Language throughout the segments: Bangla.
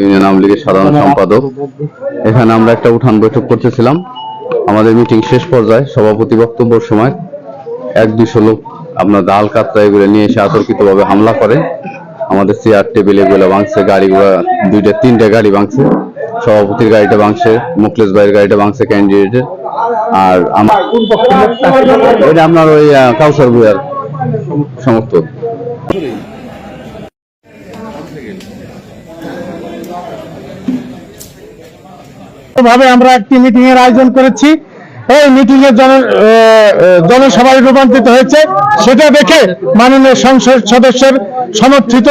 ইউনিয়ন আওয়ামী লীগের সাধারণ সম্পাদক। এখানে আমরা একটা উঠান বৈঠক করতেছিলাম। আমাদের মিটিং শেষ পর্যায়ে সভাপতি বক্তব্যের সময় এক দুশো লোক আপনার ডাল কাতরা এগুলো নিয়ে এসে আতর্কিতভাবে হামলা করে। আমাদের চেয়ার টেবিল এগুলো ভাঙছে গাড়িগুলো দুইটা তিনটা গাড়ি ভাঙছে। সভাপতির গাড়িটা ভাঙছে মুকলেশ ভাইয়ের গাড়িটা ভাঙছে ক্যান্ডিডেটের আর এটা আপনার ওই কাউসার ভুয়ার সমর্থক। ভাবে আমরা একটি মিটিং এর আয়োজন করেছি। এই মিটিং এ জন আহ, আহ, জনসভায় রূপান্তরিত হয়েছে। সেটা দেখে মাননীয় সংসদ সদস্যের সমর্থিত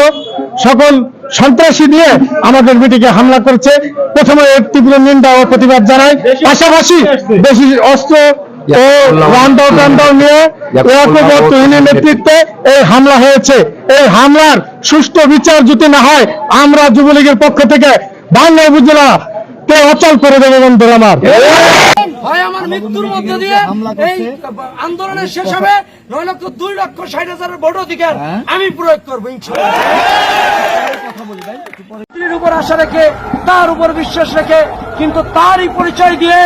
সকল সন্ত্রাসী দিয়ে আমাদের মিটিং এ হামলা করছে। প্রথমে এর তীব্র নিন্দা ও প্রতিবাদ জানাই পাশাপাশি বেশি অস্ত্র ও রান্দাও টান্দাও নিয়ে একবদ্ধহীনের নেতৃত্বে এই হামলা হয়েছে। এই হামলার সুষ্ঠু বিচার যদি না হয় আমরা যুবলীগের পক্ষ থেকে বাংলা উপজেলা কে অচল করে দেবে বন্ধুরা আমার। হয় আমার মৃত্যুর মধ্যে দিয়ে এই আন্দোলনের শেষ হবে নয় লক্ষ দুই লক্ষ ষাট হাজারের ভোট অধিকার আমি প্রয়োগ করব ইনশাআল্লাহ উপর আশা রেখে তার উপর বিশ্বাস রেখে কিন্তু তারই পরিচয় দিয়ে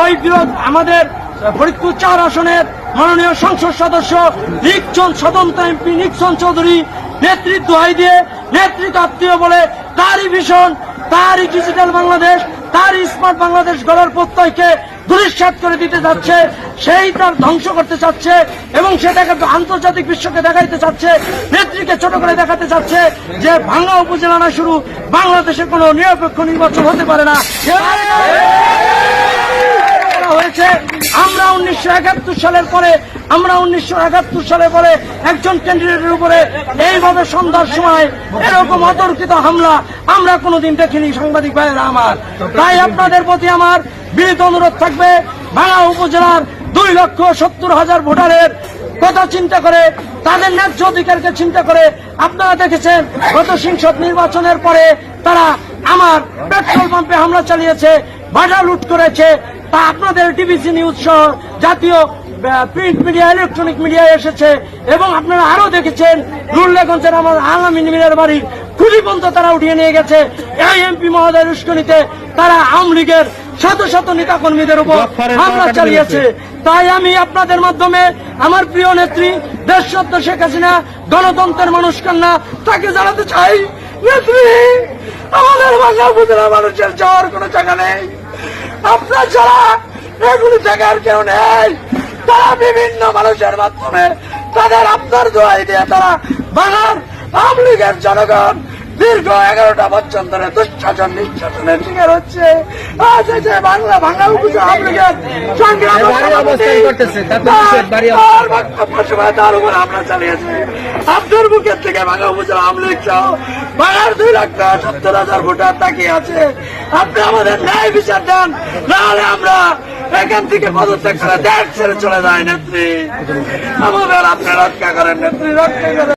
ওই বিরোধ আমাদের ফরিদপুর চার আসনের মাননীয় সংসদ সদস্য নিকচন স্বতন্ত্র এমপি নিকচন চৌধুরী নেতৃত্ব হাই দিয়ে নেতৃত্ব আত্মীয় বলে তারই ভীষণ, তারই ডিজিটাল বাংলাদেশ, তারই স্মার্ট বাংলাদেশ গড়ার প্রত্যয়কে দুরিশ্বাত করে দিতে যাচ্ছে, সেই তার ধ্বংস করতে চাচ্ছে এবং সেটাকে আন্তর্জাতিক বিশ্বকে দেখাইতে চাচ্ছে, নেত্রীকে ছোট করে দেখাতে চাচ্ছে যে ভাঙ্গা উপজেলা না শুরু বাংলাদেশে কোনো নিরপেক্ষ নির্বাচন হতে পারে না। হয়েছে আমরা উনিশশো একাত্তর সালের পরে, আমরা উনিশশো একাত্তর সালের পরে একজন ক্যান্ডিডেটের উপরে এইভাবে সন্ধ্যার সময় এরকম অতর্কিত হামলা আমরা কোনোদিন দেখিনি, সাংবাদিক ভাইয়েরা আমার। তাই আপনাদের প্রতি আমার বিনীত অনুরোধ থাকবে ভাঙা উপজেলার দুই লক্ষ সত্তর হাজার ভোটারের কথা চিন্তা করে, তাদের ন্যায্য অধিকারকে চিন্তা করে আপনারা দেখেছেন, গত সংসদ নির্বাচনের পরে তারা আমার পেট্রোল পাম্পে হামলা চালিয়েছে, বাজার লুট করেছে তা আপনাদের টিভিসি নিউজ সহ জাতীয় প্রিন্ট মিডিয়া ইলেকট্রনিক মিডিয়ায় এসেছে এবং আপনারা আরও দেখেছেন রুল্লেগঞ্জের আমার আলামিন মিনের বাড়ির খুলি পর্যন্ত তারা উঠিয়ে নিয়ে গেছে। এই এমপি মহোদয়ের উস্কনিতে তারা আওয়ামী লীগের শত শত নেতা কর্মীদের উপর হামলা চালিয়েছে। তাই আমি আপনাদের মাধ্যমে আমার প্রিয় নেত্রী দেশরত্ন শেখ হাসিনা গণতন্ত্রের মানুষ কন্যা তাকে জানাতে চাই। নেত্রী আমাদের বাংলা উপজেলা মানুষের যাওয়ার কোনো জায়গা নেই। আপনার ছাড়া এগুলি জায়গার কেউ নেই। তারা বিভিন্ন মানুষের মাধ্যমে তাদের আপনার দোয়াই দিয়ে তারা বাংলার আওয়ামী লীগের জনগণ দীর্ঘ এগারোটা বছর ধরে দুঃশাসন নিঃশাসনের শিকার হচ্ছে। আজ বাংলা উপজেলা আওয়ামী লীগের সংগ্রাম তার বক্তব্য সময় তার উপর আমরা চালিয়েছে। আপনার বুকের থেকে বাংলার দুই সত্তর হাজার ভোটার তাকিয়ে আছে। আপনি আমাদের ন্যায় বিচার দেন নাহলে আমরা এখান থেকে পদত্যাগ করে দেশ ছেড়ে চলে যায় নেত্রী। আমাদের আপনি রক্ষা করেন নেত্রী রক্ষা করেন।